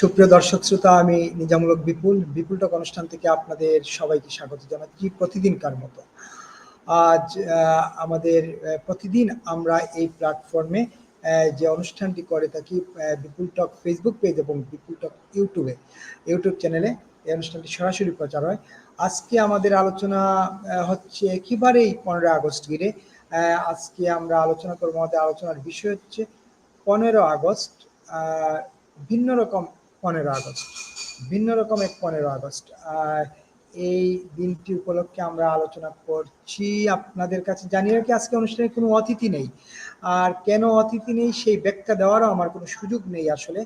সুপ্রিয় দর্শক শ্রোতা, আমি নিজামূলক বিপুল। বিপুল টক অনুষ্ঠান থেকে আপনাদের সবাইকে স্বাগত জানাচ্ছি প্রতিদিনকার মতো। আজ আমাদের প্রতিদিন আমরা এই প্ল্যাটফর্মে যে অনুষ্ঠানটি করে থাকি বিপুল টক ফেসবুক পেজ এবং বিপুল টক ইউটিউবে ইউটিউব চ্যানেলে এই অনুষ্ঠানটি সরাসরি প্রচার হয়। আজকে আমাদের আলোচনা হচ্ছে একেবারেই পনেরো আগস্ট ঘিরে। আজকে আমরা আলোচনা করব, আমাদের আলোচনার বিষয় হচ্ছে পনেরো আগস্ট ভিন্ন রকম পনেরো আগস্ট, ভিন্ন রকম এক পনেরো আগস্ট। এই দিনটি উপলক্ষে আমরা আলোচনা করছি, আপনাদের কাছে জানিয়ে রাখি, আজকে অনুষ্ঠানে কোনো অতিথি নেই। আর কেন অতিথি নেই, সেই ব্যাখ্যা দেওয়ারও আমার কোনো সুযোগ নেই আসলে।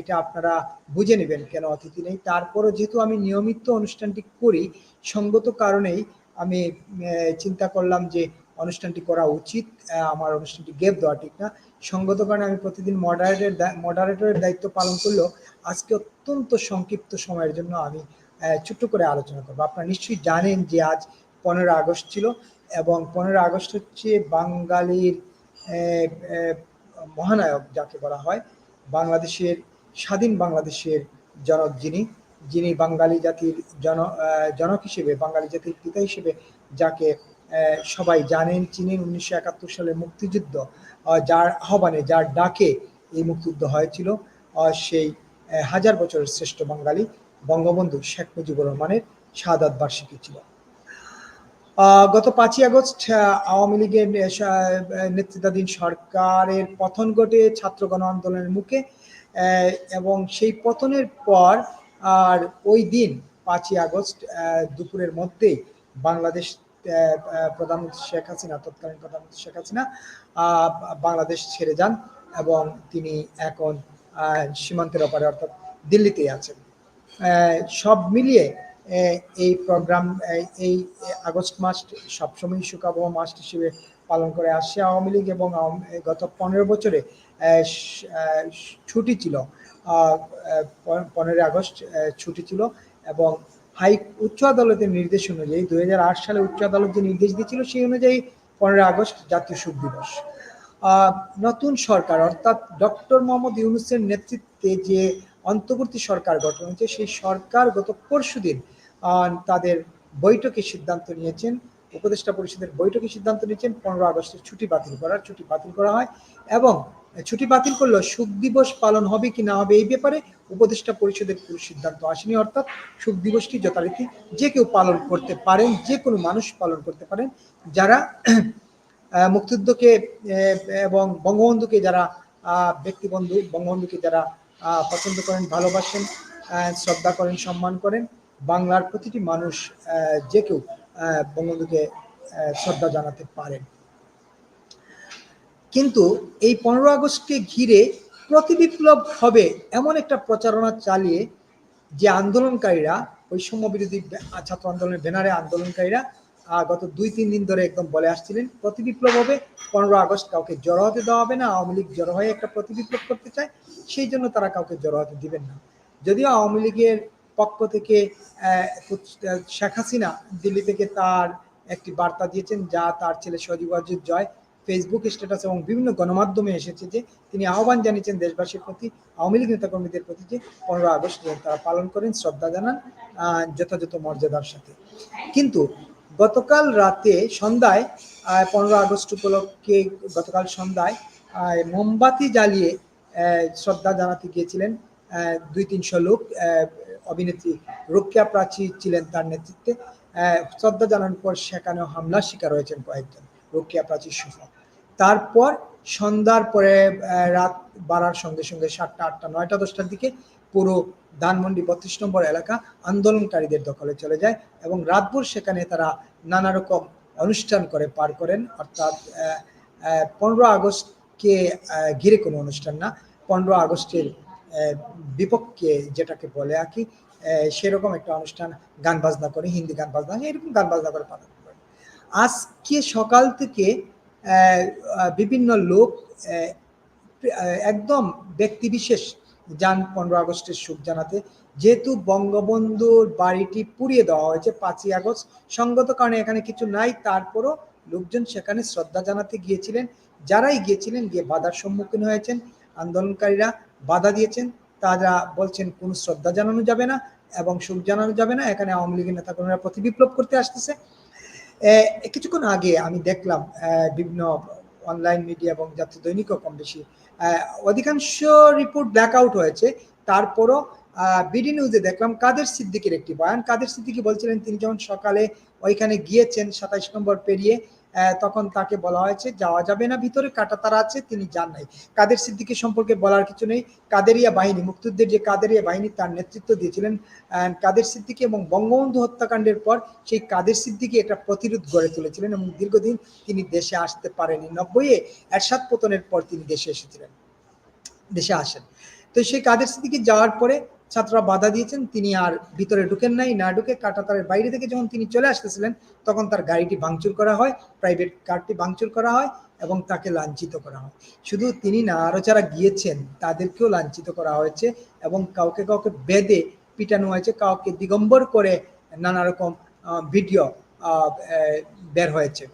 এটা আপনারা বুঝে নেবেন কেন অতিথি নেই। তারপরও যেহেতু আমি নিয়মিত অনুষ্ঠানটি করি, সঙ্গত কারণেই আমি চিন্তা করলাম যে অনুষ্ঠানটি করা উচিত আমার অনুষ্ঠানটি গেপ দেওয়া ঠিক না। সঙ্গত কারণে আমি প্রতিদিন মডারেটের মডারেটরের দায়িত্ব পালন করলেও আজকে অত্যন্ত সংক্ষিপ্ত সময়ের জন্য আমি ছোট্ট করে আলোচনা করব। আপনারা নিশ্চয়ই জানেন যে আজ পনেরো আগস্ট ছিল এবং পনেরো আগস্ট হচ্ছে বাঙালির মহানায়ক যাকে বলা হয়, বাংলাদেশের, স্বাধীন বাংলাদেশের জনক যিনি। যিনি বাঙালি জাতির জন জনক হিসেবে, বাঙালি জাতির পিতা হিসেবে যাকে সবাই জানেন, চিনেন উনিশশো একাত্তর সালের মুক্তিযুদ্ধ যার আহ্বানে, যার ডাকে এই মুক্তিযুদ্ধ হয়েছিল সেই হাজার বছরের শ্রেষ্ঠ বাঙালি বঙ্গবন্ধু শেখ মুজিবুর রহমানের শাহাদাত বার্ষিকী ছিল। গত পাঁচই আগস্ট আওয়ামী লীগের নেতৃত্বাধীন সরকারের পতন ঘটে ছাত্র গণ আন্দোলনের মুখে এবং সেই পতনের পর আর ওই দিন, পাঁচই আগস্ট দুপুরের মধ্যেই বাংলাদেশ প্রধানমন্ত্রী শেখ হাসিনা, তৎকালীন প্রধানমন্ত্রী শেখ হাসিনা বাংলাদেশ ছেড়ে যান এবং তিনি এখন সীমান্তের ওপারে, অর্থাৎ দিল্লিতেই আছেন। সব মিলিয়ে এই প্রোগ্রাম এই আগস্ট মাস সবসময় সুখাবহ মাস হিসেবে পালন করে আসছে। আওয়ামী লীগ এবং গত পনেরো বছরে ছুটি ছিল পনেরোই আগস্ট ছুটি ছিল এবং হাই উচ্চ আদালতের নির্দেশ অনুযায়ী দুই হাজার আট সালে উচ্চ আদালত যে নির্দেশ দিয়েছিল সেই অনুযায়ী পনেরোই আগস্ট জাতীয় শোক দিবস। নতুন সরকার অর্থাৎ ডক্টর মোহাম্মদ ইউনুসের নেতৃত্বে যে অন্তর্বর্তী সরকার গঠন হয়েছে সেই সরকার গত পরশুদিন আহ, তাদের বৈঠকে সিদ্ধান্ত নিয়েছেন। উপদেষ্টা পরিষদের বৈঠকে সিদ্ধান্ত নিয়েছেন পনেরো আগস্টের ছুটি বাতিল করার ছুটি বাতিল করা হয় এবং ছুটি বাতিল করলেও শোক দিবস পালন হবে কি না হবে এই ব্যাপারে উপদেষ্টা পরিষদের কোনো সিদ্ধান্ত আসেনি, অর্থাৎ শোক দিবসটি যথারীতি যে কেউ পালন করতে পারেন, যে কোনো মানুষ পালন করতে পারেন, যারা মুক্তিযুদ্ধকে এবং বঙ্গবন্ধুকে যারা ব্যক্তিবন্ধু, বঙ্গবন্ধুকে যারা পছন্দ করেন, ভালোবাসেন শ্রদ্ধা করেন, সম্মান করেন, বাংলার প্রতিটি মানুষ যে কেউ বঙ্গবন্ধুকে শ্রদ্ধা জানাতে পারেন। কিন্তু এই পনেরো আগস্টকে ঘিরে প্রতিবিপ্লব হবে এমন একটা প্রচারণা চালিয়ে যে আন্দোলনকারীরা, বৈষম্য বিরোধী ছাত্র আন্দোলনের ব্যানারে আন্দোলনকারীরা গত দুই, তিন দিন ধরে একদম বলে আসছিলেন প্রতিবিপ্লব হবে, পনেরো আগস্ট কাউকে জড়ো হতে দেওয়া হবে না, আওয়ামী লীগ জড়ো হয়ে একটা প্রতিবিপ্লব করতে চায়, সেই জন্য তারা কাউকে জড়ো হতে দিবেন না। যদিও আওয়ামী লীগের পক্ষ থেকে শেখ হাসিনা দিল্লি থেকে তার একটি বার্তা দিয়েছেন, যা তার ছেলে সজীব জয় ফেসবুক স্ট্যাটাস এবং বিভিন্ন গণমাধ্যমে এসেছে যে তিনি আহ্বান জানিয়েছেন দেশবাসীর প্রতি, আওয়ামী লীগ নেতাকর্মীদের প্রতি যে পনেরো আগস্ট তারা পালন করেন, শ্রদ্ধা জানান যথাযথ মর্যাদার সাথে। কিন্তু গতকাল রাতে সন্ধ্যায় পনেরো আগস্ট উপলক্ষে গতকাল সন্ধ্যায় মোমবাতি জ্বালিয়ে শ্রদ্ধা জানাতে গিয়েছিলেন দুই তিনশো লোক অভিনেত্রী রোকেয়া প্রাচী ছিলেন তার নেতৃত্বে। শ্রদ্ধা জানানোর পর সেখানেও হামলার শিকার হয়েছেন কয়েকজন রোকেয়া প্রাচীর সহ তারপর সন্ধ্যার পরে রাত বাড়ার সঙ্গে সঙ্গে সাতটা, আটটা, নয়টা, দশটার দিকে পুরো ধানমন্ডি বত্রিশ নম্বর এলাকা আন্দোলনকারীদের দখলে চলে যায় এবং রাতভর সেখানে তারা নানা রকম অনুষ্ঠান করে, পার করেন। অর্থাৎ পনেরো আগস্টকে ঘিরে কোনো অনুষ্ঠান না। পনেরো আগস্টের বিপক্ষে যেটাকে বলে আর কি সেরকম একটা অনুষ্ঠান গান বাজনা করে, হিন্দি গান বাজনা, এরকম গান বাজনা করে পালন করে। আজকে সকাল থেকে বিভিন্ন লোক একদম ব্যক্তিবিশেষ যান পনেরো আগস্টের সুখ জানাতে। যেহেতু বঙ্গবন্ধুর বাড়িটি পুড়িয়ে দেওয়া হয়েছে পাঁচই আগস্ট, সঙ্গত কারণে এখানে কিছু নাই, তারপরও লোকজন সেখানে শ্রদ্ধা জানাতে গিয়েছিলেন। যারাই গিয়েছিলেন, গিয়ে বাধার সম্মুখীন হয়েছেন। আন্দোলনকারীরা বাধা দিয়েছেন। তারা বলছেন, কোনো শ্রদ্ধা জানানো যাবে না এবং সুখ জানানো যাবে না। এখানে আওয়ামী লীগের নেতা কর্মীরা প্রতি বিপ্লব করতে আসতেছে। কিছুক্ষণ আগে আমি দেখলাম বিভিন্ন অনলাইন মিডিয়া এবং জাতীয় দৈনিকও কম বেশি অধিকাংশ রিপোর্ট ব্ল্যাক আউট হয়েছে। তারপরও বিডি নিউজে দেখলাম কাদের সিদ্দিকির একটি বয়ান। কাদের সিদ্দিকি বলছিলেন, তিনি যখন সকালে ওইখানে গিয়েছেন সাতাইশ নম্বর পেরিয়ে তখন তাকে বলা হয়েছে, যাওয়া যাবে না, ভিতরে কাটা তারা আছে, তিনি যান নাই। কাদের সিদ্দিকি সম্পর্কে বলার কিছু নেই। কাদেরিয়া বাহিনী, মুক্তিযুদ্ধের যে কাদেরিয়া বাহিনী, তার নেতৃত্ব দিয়েছিলেন কাদের সিদ্দিকি এবং বঙ্গবন্ধু হত্যাকাণ্ডের পর সেই কাদের সিদ্দিকি একটা প্রতিরোধ গড়ে তুলেছিলেন এবং দীর্ঘদিন তিনি দেশে আসতে পারেনি নব্বইয়ে এরশাদ পতনের পর তিনি দেশে এসেছিলেন, দেশে আসেন। তো সেই কাদের সিদ্দিকি যাওয়ার পরে ছাত্ররা বাধা দিয়েছেন, তিনি আর ভিতরে ঢুকেন নাই, না ঢুকে কাটাতারের বাইরে থেকে যখন তিনি চলে আসতেছিলেন, তখন তার গাড়িটি ভাঙচুর করা হয় প্রাইভেট কারটি ভাঙচুর করা হয় এবং তাকে লাঞ্ছিত করা হয়। শুধু তিনি না আরও যারা গিয়েছেন, তাদেরকেও লাঞ্ছিত করা হয়েছে এবং কাউকে কাউকে বেদে পিটানো হয়েছে, কাউকে দিগম্বর করে নানা রকম ভিডিও বের হয়েছে।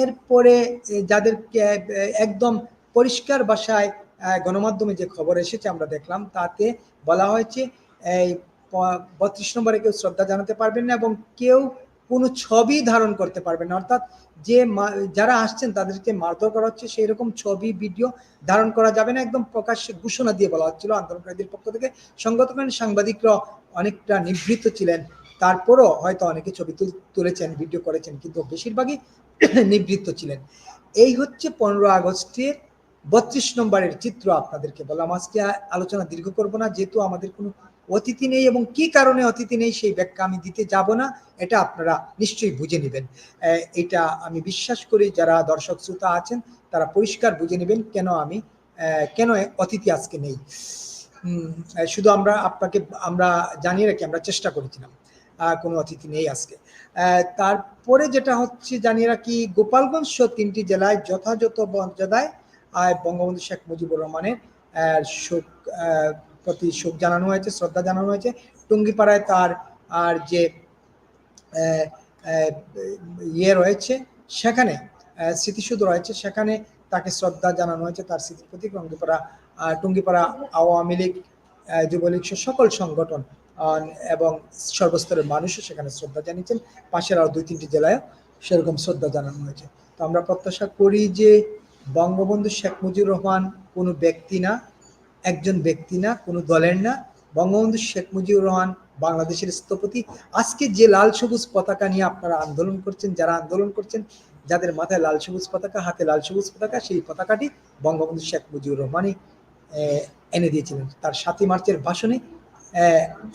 এরপরে যাদেরকে একদম পরিষ্কার ভাষায় গণমাধ্যমে যে খবর এসেছে আমরা দেখলাম, তাতে বলা হয়েছে, এই বত্রিশ নম্বরে কেউ শ্রদ্ধা জানাতে পারবেন না এবং কেউ কোনো ছবি ধারণ করতে পারবেন না। অর্থাৎ যে যারা আসছেন তাদেরকে মারধর করা হচ্ছে সেই রকম ছবি, ভিডিও ধারণ করা যাবে না। একদম প্রকাশ্যে ঘোষণা দিয়ে বলা হচ্ছিল। আন্দোলনকারীদের পক্ষ থেকে সংগঠনের সাংবাদিকরা অনেকটা নিবৃত্ত ছিলেন। তারপরও হয়তো অনেকে ছবি তুলেছেন, ভিডিও করেছেন, কিন্তু বেশিরভাগই নিবৃত্ত ছিলেন। এই হচ্ছে পনেরো আগস্টের বত্রিশ নম্বরের চিত্র আপনাদেরকে বললাম। আজকে আলোচনা দীর্ঘ করব না, যেহেতু আমাদের কোনো অতিথি নেই এবং কি কারণে অতিথি নেই সেই ব্যাখ্যা আমি দিতে যাব না, এটা আপনারা নিশ্চয়ই বুঝে নেবেন। এটা আমি বিশ্বাস করি যারা দর্শক শ্রোতা আছেন, তারা পরিষ্কার বুঝে নেবেন কেন আমি কেন অতিথি আজকে নেই। শুধু আমরা আপনাকে, আমরা জানিয়ে রাখি, আমরা চেষ্টা করেছিলাম কোনো অতিথি নেই আজকে। তারপরে যেটা হচ্ছে জানিয়ে রাখি, গোপালগঞ্জ তিনটি জেলায় যথাযথ মর্যাদায় বঙ্গবন্ধু শেখ মুজিবুর রহমানের শোক প্রতি শোক জানানো হয়েছে, শ্রদ্ধা জানানো হয়েছে। টুঙ্গিপাড়ায় তার আর যে ইয়ে রয়েছে, সেখানে স্মৃতিসুদ রয়েছে, সেখানে তাকে শ্রদ্ধা জানানো হয়েছে তার স্মৃতির প্রতি টুঙ্গিপাড়া টুঙ্গিপাড়া আওয়ামী লীগ যুবলীগ সকল সংগঠন এবং সর্বস্তরের মানুষও সেখানে শ্রদ্ধা জানিয়েছেন। পাশের আরও দুই তিনটি জেলায় সেরকম শ্রদ্ধা জানানো হয়েছে। তো আমরা প্রত্যাশা করি যে বঙ্গবন্ধু শেখ মুজিবুর রহমান কোনো ব্যক্তি না, একজন ব্যক্তি না, কোনো দলের না। বঙ্গবন্ধু শেখ মুজিবুর রহমান বাংলাদেশের স্থপতি। আজকে যে লাল সবুজ পতাকা নিয়ে আপনারা আন্দোলন করছেন, যারা আন্দোলন করছেন, যাদের মাথায় লাল সবুজ পতাকা, হাতে লাল সবুজ পতাকা, সেই পতাকাটি বঙ্গবন্ধু শেখ মুজিবুর রহমানই এনে দিয়েছিলেন। তার সাতই মার্চের ভাষণে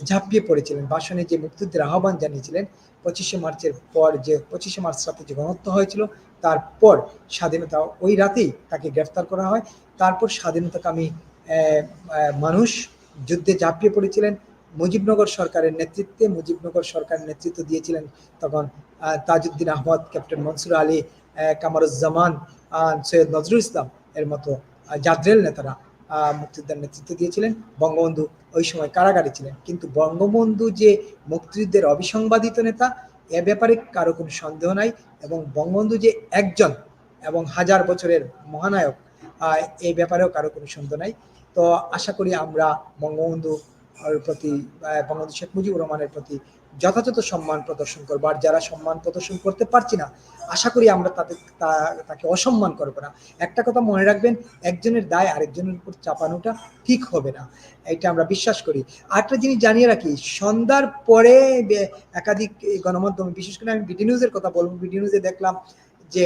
ঝাঁপিয়ে পড়েছিলেন। ভাষণে যে মুক্তিযুদ্ধের আহ্বান জানিয়েছিলেন, পঁচিশে মার্চের পর যে, পঁচিশে মার্চ রাতে যে গণহত্যা হয়েছিল তারপর স্বাধীনতা, ওই রাতেই তাকে গ্রেফতার করা হয়। তারপর স্বাধীনতাকামী মানুষ যুদ্ধে ঝাঁপিয়ে পড়েছিলেন। মুজিবনগর সরকারের নেতৃত্বে, মুজিবনগর সরকারের নেতৃত্ব দিয়েছিলেন তখন তাজউদ্দিন আহমদ, ক্যাপ্টেন মনসুর আলী কামারুজ্জামান সৈয়দ নজরুল ইসলাম এর মতো জাদ্রেল নেতারা মুক্তিযুদ্ধের নেতৃত্ব দিয়েছিলেন। বঙ্গবন্ধু ওই সময় কারাগারে ছিলেন। কিন্তু বঙ্গবন্ধু যে মুক্তিযুদ্ধের অবিসংবাদিত নেতা এ ব্যাপারে কারও কোনো সন্দেহ নাই এবং বঙ্গবন্ধু যে একজন এবং হাজার বছরের মহানায়ক এই ব্যাপারেও কারও কোনো সন্দেহ নাই। তো আশা করি আমরা বঙ্গবন্ধু প্রতি বঙ্গবন্ধু শেখ মুজিবুর রহমানের প্রতি যথাযথ সম্মান প্রদর্শন করব। আর যারা সম্মান প্রদর্শন করতে পারছি না, আশা করি আমরা তাদের তাকে অসম্মান করব না। একটা কথা মনে রাখবেন, একজনের দায় আরেকজনের উপর চাপানোটা ঠিক হবে না। এটা আমরা বিশ্বাস করি। আরেকটা জিনিস জানিয়ে রাখি, সন্ধ্যার পরে একাধিক গণমাধ্যমে, বিশেষ করে আমি বিডি নিউজের কথা বলব বিডি নিউজে দেখলাম যে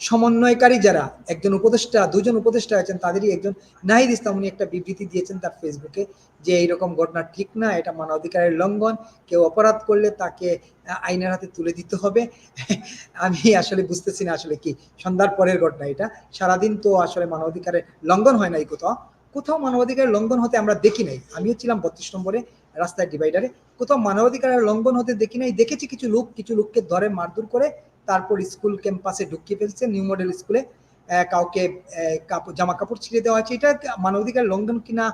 সমন্বয়কারী যারা, একজন উপদেষ্টা, দুজন উপদেষ্টা আছেন, তাদেরই একজন নাহিদ ইসলাম উনি একটা বিবৃতি দিয়েছেন তার ফেসবুকে যে এইরকম ঘটনা ঠিক না, এটা মানবাধিকারের লঙ্ঘন, কেউ অপরাধ করলে তাকে আইনের হাতে তুলে দিতে হবে। আমি আসলে বুঝতেছি না আসলে কি, সন্ধ্যার পরের ঘটনা এটা। সারাদিন তো আসলে মানবাধিকারের লঙ্ঘন হয় নাই কোথাও। কোথাও মানবাধিকারের লঙ্ঘন হতে আমরা দেখি নাই। আমিও ছিলাম বত্রিশ নম্বরে রাস্তায় ডিভাইডারে কোথাও মানবাধিকারের লঙ্ঘন হতে দেখি নাই। দেখেছি কিছু লোক, কিছু লোককে ধরে মারধর করে তারপর স্কুল ক্যাম্পাসে ঢুকিয়ে ফেলছে নিউ মডেল স্কুলে কাউকে কাপড় জামা কাপড় ছিঁড়ে দেওয়া হচ্ছে এটা মানবাধিকার লঙ্ঘন কিনা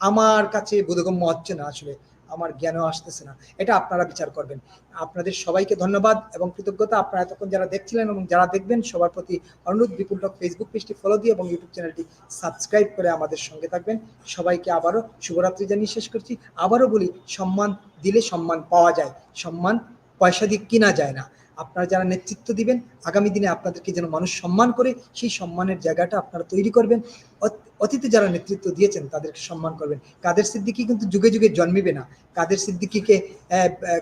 আমার কাছে বোধগম্য হচ্ছে না আসলে। আমার জ্ঞানও আসতেছে না। এটা আপনারা বিচার করবেন। আপনাদের সবাইকে ধন্যবাদ এবং কৃতজ্ঞতা। আপনারা এতক্ষণ যারা দেখছিলেন এবং যারা দেখবেন, সবার প্রতি অনুরোধ, বিপুল টক ফেসবুক পেজটি ফলো দিয়ে এবং ইউটিউব চ্যানেলটি সাবস্ক্রাইব করে আমাদের সঙ্গে থাকবেন। সবাইকে আবারও শুভরাত্রি জানিয়ে শেষ করছি। আবারও বলি, সম্মান দিলে সম্মান পাওয়া যায়। সম্মান পয়সা দিয়ে কিনা যায় না। আপনারা যারা নেতৃত্ব দিবেন, আগামী দিনে আপনাদেরকে যেন মানুষ সম্মান করে, সেই সম্মানের জায়গাটা আপনারা তৈরি করবেন। অত- অতীতে যারা নেতৃত্ব দিয়েছেন, তাদেরকে সম্মান করবেন। কাদের সিদ্দিকি কিন্তু যুগে যুগে জন্মিবে না। কাদের সিদ্দিকিকে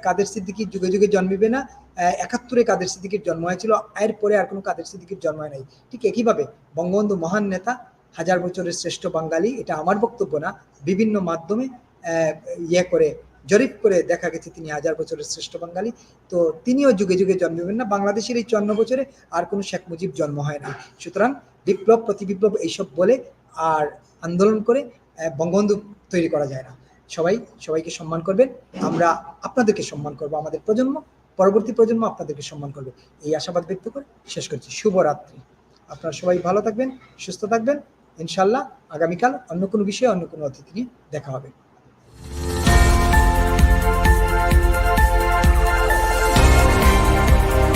কাদের সিদ্দিকি যুগে যুগে জন্মিবে না একাত্তরে কাদের সিদ্দিকির জন্ম হয়েছিল, এর পরে আর কোনো কাদের সিদ্দিকির জন্ম হয় নাই। ঠিক একইভাবে বঙ্গবন্ধু মহান নেতা, হাজার বছরের শ্রেষ্ঠ বাঙালি, এটা আমার বক্তব্য না, বিভিন্ন মাধ্যমে ইয়ে করে জরিপ করে দেখা গেছে তিনি হাজার বছরের শ্রেষ্ঠ বাঙালি। তো তিনিও যুগে যুগে জন্মবেন না, বাংলাদেশের এই চুয়ান্ন বছরে আর কোনো শেখ মুজিব জন্ম হয় না। সুতরাং বিপ্লব প্রতি বিপ্লব এইসব বলে আর আন্দোলন করে বঙ্গবন্ধু তৈরি করা যায় না। সবাই সবাইকে সম্মান করবেন। আমরা আপনাদেরকে সম্মান করব, আমাদের প্রজন্ম, পরবর্তী প্রজন্ম আপনাদেরকে সম্মান করবে। এই আশাবাদ ব্যক্ত করে শেষ করছি। শুভরাত্রি। আপনারা সবাই ভালো থাকবেন, সুস্থ থাকবেন। ইনশাল্লাহ আগামীকাল অন্য কোনো বিষয়ে, অন্য কোনো অতিথি নিয়ে দেখা হবে।